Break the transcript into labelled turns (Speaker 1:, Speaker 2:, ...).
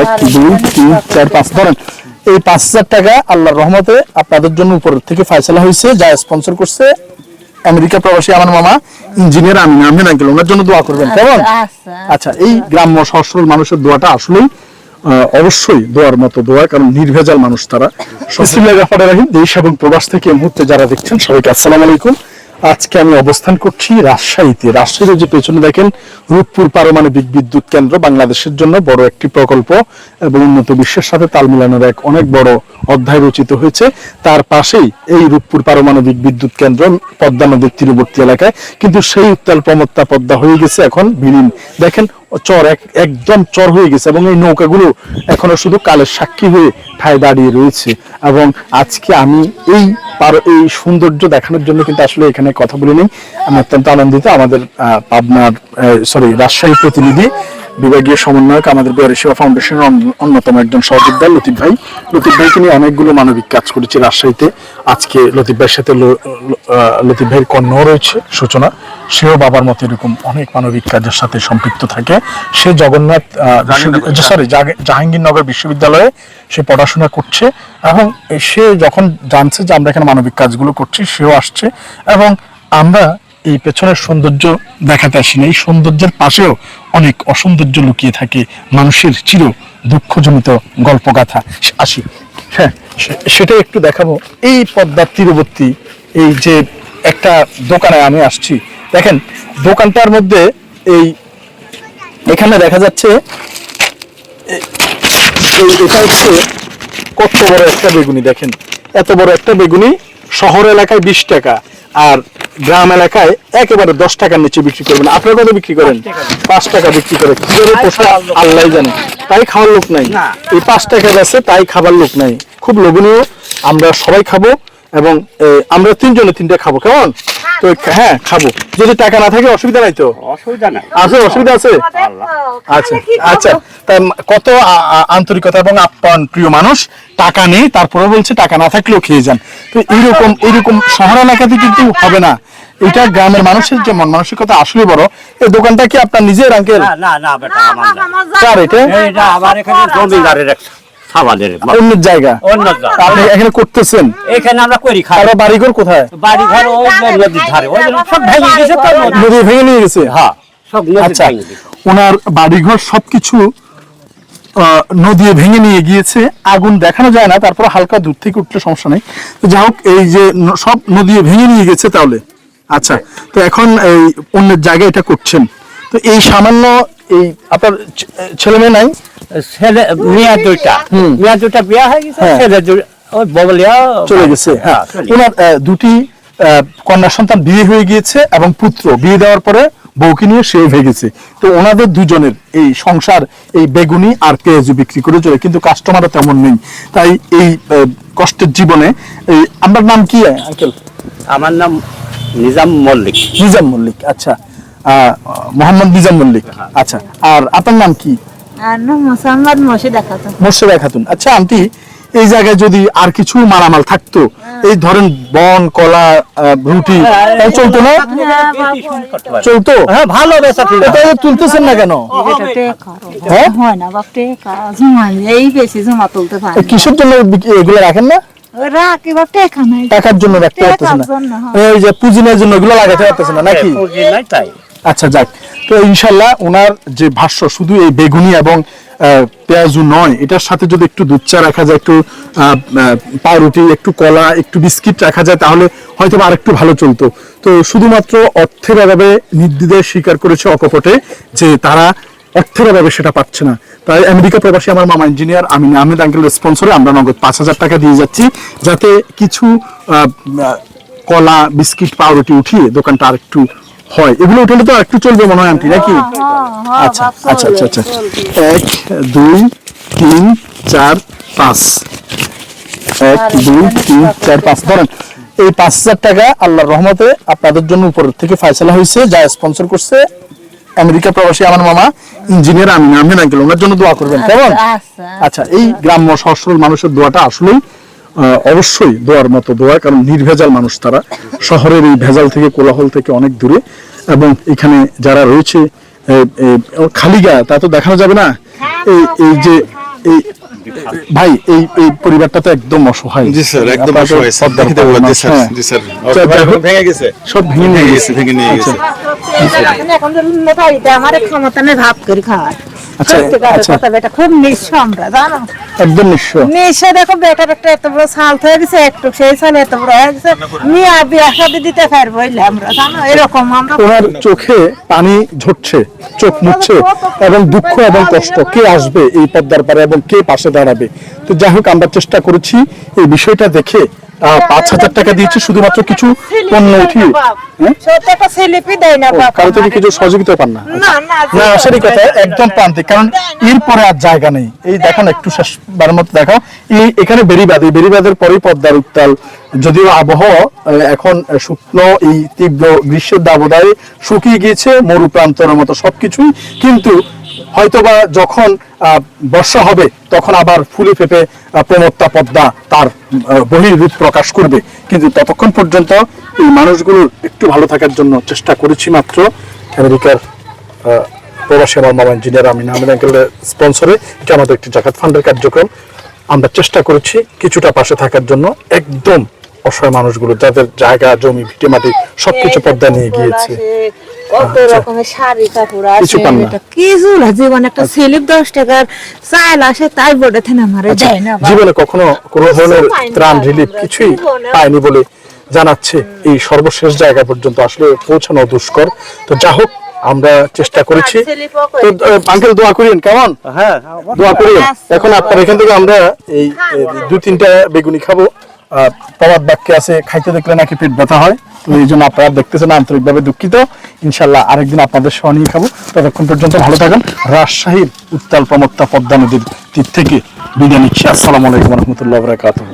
Speaker 1: এক দুই তিন চার পাঁচ। ধরেন এই পাঁচ হাজার টাকা আল্লাহর রহমতে আপনাদের জন্য উপর থেকে ফয়সালা হয়েছে যা স্পন্সর করছে আমেরিকা প্রবাসী আমার মামা ইঞ্জিনিয়ার আমি আমিন আঙ্কেল ওনার জন্য দোয়া করবেন কেমন?
Speaker 2: আচ্ছা
Speaker 1: আচ্ছা। এই গ্রাম্য সহজ সরল মানুষের দোয়াটা আসলেই অবশ্যই দোয়ার মতো দোয়া কারণ নির্ভেজাল মানুষ তারা। বিসমিল্লাহির রহমানির রহিম দেশ এবং প্রবাস থেকে এই মুহূর্তে যারা দেখছেন সবাইকে আসসালামু আলাইকুম। আজকে আমি অবস্থান করছি রাজশাহীতে। রাজশাহীর যে পেছনে দেখেন, রূপপুর পারমাণবিক বিদ্যুৎ কেন্দ্র বাংলাদেশের জন্য বড় একটি প্রকল্প এবং উন্নত বিশ্বের সাথে তাল মিলানোর এক অনেক বড় অধ্যায় রচিত হয়েছে। তার পাশেই এই রূপপুর পারমাণবিক বিদ্যুৎ কেন্দ্র পদ্মা নদীর তীরবর্তী এলাকায়। কিন্তু সেই উত্তাল প্রমত্তা পদ্মা হয়ে গেছে এখন বিলীন। দেখেন, চর এক, একদম চর হয়ে গেছে এবং এই নৌকাগুলো এখনও শুধু কালের সাক্ষী হয়ে ঠায় দাঁড়িয়ে রয়েছে। এবং আজকে আমি এই পার- এই সৌন্দর্য দেখানোর জন্য কিন্তু আসলে এখানে কথা বলে নেই। আমি অত্যন্ত আনন্দিত। আমাদের পাবনার সরি রাজশাহী প্রতিনিধি বিভাগীয় সমন্বয়ক আমাদের বিহারি সেবা ফাউন্ডেশনের অন্যতম একজন সহযোদ্ধা লতিফ ভাই। লতিফ ভাইকে নিয়ে অনেকগুলো মানবিক কাজ করেছি রাজশাহীতে। আজকে লতিফ ভাইয়ের সাথে লতিফ ভাইয়ের কন্যাও রয়েছে সূচনা। সেও বাবার মতো এরকম অনেক মানবিক কাজের সাথে সম্পৃক্ত থাকে। সে জগন্নাথ সরি জাহাঙ্গীরনগর বিশ্ববিদ্যালয়ে সে পড়াশোনা করছে এবং সে যখন জানছে যে আমরা এখানে মানবিক কাজগুলো করছি সেও আসছে এবং আমরা এই পেছনের সৌন্দর্য দেখাতে আসি না এই সৌন্দর্যের পাশেও অনেক অসৌন্দর্য লুকিয়ে থাকে মানুষের চির দুঃখজনিত গল্পগাথা। আসি। হ্যাঁ সেটা একটু দেখাবো। এই পদ্মার তীরবর্তী, এই যে একটা দোকানে আমি আসছি, দেখেন, দোকানটার মধ্যে এই, এখানে দেখা যাচ্ছে এটা হচ্ছে কত বড় একটা বেগুনি, দেখেন। এত বড় একটা বেগুনি শহর এলাকায় বিশ টাকা আর গ্রাম এলাকায় একেবারে দশ টাকার নিচে বিক্রি করবেন। আপনারা কত বিক্রি করেন? পাঁচ টাকা বিক্রি। করে। কীভাবে পোষা? আল্লাহ জানে। তাই খাওয়ার লোক নাই। এই পাঁচ টাকা গেছে তাই খাবার লোক নাই। খুব লোভনীয়। আমরা সবাই খাব। এবং আমরা তিনজনে তিনটা খাব কেমন তো হ্যাঁ খাব যদি টাকা না থাকে অসুবিধা নাই তো
Speaker 3: অসুবিধা নাই
Speaker 1: আছে অসুবিধা আছে আচ্ছা আচ্ছা তা কত আন্তরিকতা এবং আপ্যায়ন প্রিয় মানুষ টাকা নেই তারপরে বলছে টাকা না থাকলেও খেয়ে যান তো এইরকম এইরকম শহর এলাকাতে কিন্তু হবে না এটা গ্রামের মানুষের যে মন মানসিকতা আসলে বড় এই দোকানটা কি আপনার নিজের আঙ্কেল
Speaker 3: না না না বেটা আমার না
Speaker 1: কার এটা
Speaker 3: এইটা আমার এখানে জমিদারের এক সাবাদের
Speaker 1: অন্য জায়গা।
Speaker 3: অন্য জায়গা।
Speaker 1: আপনি এখানে করতেছেন?
Speaker 3: এখানে আমরা করি খাই।
Speaker 1: তারা বাড়িঘর কোথায়?
Speaker 3: বাড়ি ঘর ওই নদীর ধারে। ওই সব ভেঙে গেছে তো নদী।
Speaker 1: নদী ভেঙে নিয়ে গেছে?
Speaker 3: হ্যাঁ সব নদী ভেঙে গেছে।
Speaker 1: ওনার বাড়িঘর সবকিছু আহ, ভেঙে নিয়ে গিয়েছে। আগুন দেখানো যায় না তারপর হালকা দূর থেকে উঠলে সমস্যা নেই। তো যাই হোক এই যে সব নদী ভেঙে নিয়ে গেছে তাহলে। আচ্ছা তো এখন এই অন্যের জায়গায় এটা করছেন। তো এই সামান্য এই আপনার ছেলে মেয়ে নাই?
Speaker 3: ছেলে মেয়ে দুইটা। মেয়ে দুইটা বিয়া হয়ে গেছে
Speaker 1: হ্যাঁ।
Speaker 3: ছেলে ওই ববলিয়া
Speaker 1: চলে গেছে হ্যাঁ। ওনার দুটি কন্যা সন্তান বিয়ে হয়ে গিয়েছে এবং পুত্র। বিয়ে দেওয়ার পরে বউকে নিয়ে সে হয়ে গেছে। তো ওনাদের দুজনের এই সংসার এই বেগুনি আর পেঁয়াজু বিক্রি করে চলে। কিন্তু কাস্টমারও তেমন নেই। তাই এই কষ্টের জীবনে এই আমার নাম কি আঙ্কেল?
Speaker 3: আমার নাম নিজাম মল্লিক।
Speaker 1: নিজাম মল্লিক আচ্ছা। আহ, মোহাম্মদ নিজাম মল্লিক আচ্ছা। আর আপনার নাম কি?
Speaker 2: না
Speaker 1: মোর্শেদা খাতুন। আচ্ছা আন্টি এই জায়গায় যদি আর কিছু মালামাল থাকতো এই ধরেন বন কলা রুটি চলতো না? চলতো?
Speaker 3: হ্যাঁ ভালো বেচা ছিল
Speaker 1: এটা তুলতেছেন না কেন? হ্যাঁ?
Speaker 2: হয় না বাপ জমা এই বেশি জমা তুলতে পারে
Speaker 1: কিসের জন্য এগুলো রাখেন না? টাকার জন্য রাখতে না।
Speaker 2: হ্যাঁ।
Speaker 1: যে পুঁজি জন্য এগুলো লাগাতে না নাকি? আচ্ছা যাক। তো ইনশাল্লাহ ওনার যে ভাষ্য, শুধু এই বেগুনি এবং পেঁয়াজু নয়, এটার সাথে যদি একটু দুধ চা রাখা যায়, একটু পাউরুটি, একটু কলা, একটু বিস্কিট রাখা যায়, তাহলে হয়তো বা আরেকটু ভালো চলতো। তো শুধুমাত্র অর্থের অভাবে নির্দ্বিধায় স্বীকার করেছে অকপটে যে তারা অর্থের অভাবে সেটা পাচ্ছে না। তাই আমেরিকা প্রবাসী আমার মামা ইঞ্জিনিয়ার আমি আহমেদ আঙ্কেলের স্পন্সরে আমরা নগদ পাঁচ হাজার টাকা দিয়ে যাচ্ছি, যাতে কিছু কলা, বিস্কিট, পাউরুটি উঠিয়ে দোকানটা আরেকটু হয় এগুলো উঠলে তো একটু চলবে মনে হয় আন্টি নাকি? আচ্ছা আচ্ছা আচ্ছা আচ্ছা। এক দুই তিন চার পাঁচ। এক দুই তিন চার পাঁচ। ধরেন এই পাঁচ হাজার টাকা আল্লাহর রহমতে আপনাদের জন্য উপর থেকে ফয়সালা হয়েছে যা স্পন্সর করছে আমেরিকা প্রবাসী আমার মামা ইঞ্জিনিয়ার আমিন আহমেদ আঙ্কেল ওনার জন্য দোয়া করবেন কেমন?
Speaker 2: আচ্ছা
Speaker 1: আচ্ছা। এই গ্রাম্য সহজ সরল মানুষের দোয়াটা আসলেই অবশ্যই দোয়ার মতো দোয়া কারণ নির্ভেজাল মানুষ তারা। শহরের এই ভেজাল থেকে কোলাহল থেকে অনেক দূরে। এবং এখানে যারা রয়েছে এ, এ, খালি গা তা তো দেখানো যাবে না? এই এই যে এই ভাই এই এই পরিবারটা তো একদম অসহায়।
Speaker 4: জি স্যার একদম অসহায় দেখিতে জি স্যার। জি স্যার। ভেঙে গেছে।
Speaker 1: সব ভেঙে নিয়ে
Speaker 4: ভেঙে
Speaker 1: গেছে
Speaker 4: ভেঙে নিয়ে গেছে।
Speaker 2: এখন তো বাড়িতে আমার ক্ষমতা নেই ভাব করে খাওয়ার।
Speaker 1: আচ্ছা, আচ্ছা।
Speaker 2: কথা বেটা খুব নিঃস্ব আমরা জানো?
Speaker 1: একদম নিঃস্ব।
Speaker 2: নিঃস্ব দেখো বেটার একটা এত বড় সাল হয়ে গেছে একটু সেই সাল এত বড় হয়ে গেছে নিয়ে বিয়া শাদি দিতে পারব আমরা জানো? এরকম আমরা
Speaker 1: ওনার চোখে পানি ঝরছে চোখ মুছছে এবং দুঃখ এবং কষ্ট কে আসবে এই পদ্মার পারে এবং কে পাশে দাঁড়াবে? তো যাই হোক আমরা চেষ্টা করেছি এই বিষয়টা দেখে পাঁচ হাজার টাকা দিয়েছি শুধুমাত্র কিছু পণ্য উঠিয়ে। হ্যাঁ? কারও থেকে কিছু সহযোগিতা পান না।
Speaker 2: না
Speaker 1: কথা একদম প্রান্তিক কারণ এরপরে আর জায়গা নেই। এই দেখেন একটু শেষবারের মতো দেখাও। এই এখানে বেরিবাদ এই বেরিবাদের পরেই পদ্মার উত্তাল। যদিও আবহাওয়া এখন শুকনো এই তীব্র গ্রীষ্মের দাবদায়ে শুকিয়ে গিয়েছে মরু প্রান্তরের মতো সবকিছুই। কিন্তু হয়তোবা যখন বর্ষা হবে, তখন আবার ফুলে ফেপে প্রমত্তা পদ্মা তার বহির্ভূত প্রকাশ করবে। কিন্তু ততক্ষণ পর্যন্ত এই মানুষগুলোর একটু ভালো থাকার জন্য চেষ্টা করেছি মাত্র। আমেরিকার প্রবাসী আমার মামা ইঞ্জিনিয়ার আহমেদ আঙ্কেলের স্পন্সরে, এটা আমাদের একটি জাকাত ফান্ডের কার্যক্রম। আমরা চেষ্টা করেছি কিছুটা পাশে থাকার জন্য। একদম অসহায় মানুষগুলো, যাদের জায়গা, জমি ভিটে মাটি সবকিছু পদ্মা নিয়ে গিয়েছে।
Speaker 2: কত রকমের শাড়ি কাপড় আছে।
Speaker 1: কিছু না।
Speaker 2: জীবন একটা স্লিপ দশ টাকার চাল আসে তাই থেন আমারে।
Speaker 1: আচ্ছা,
Speaker 2: না
Speaker 1: জীবনে কখনো কোনো ধরনের ত্রাণ রিলিফ কিছুই। পায়নি বলে জানাচ্ছে এই সর্বশেষ জায়গা পর্যন্ত। আসলে পৌঁছানো দুষ্কর। তো যা হোক আমরা চেষ্টা করেছি। তো আঙ্কেল দোয়া করিন কেমন?
Speaker 3: হ্যাঁ
Speaker 1: দোয়া করি এখন আপনার এখান থেকে আমরা এই দু তিনটা বেগুনি খাব। প্রবাদ বাক্যে আছে, খাইতে দেখলে নাকি পেট ব্যথা হয়? তো এই জন্য আপনারা দেখতেছেন আন্তরিকভাবে দুঃখিত। ইনশাল্লাহ আরেকদিন আপনাদের সহ নিয়ে খাব। ততক্ষণ পর্যন্ত ভালো থাকেন। রাজশাহীর উত্তাল প্রমত্তা পদ্মা নদীর তীর থেকে বিদায় নিচ্ছি। আসসালামু আলাইকুম রহমতুল্লাহ বরাকাতুহ।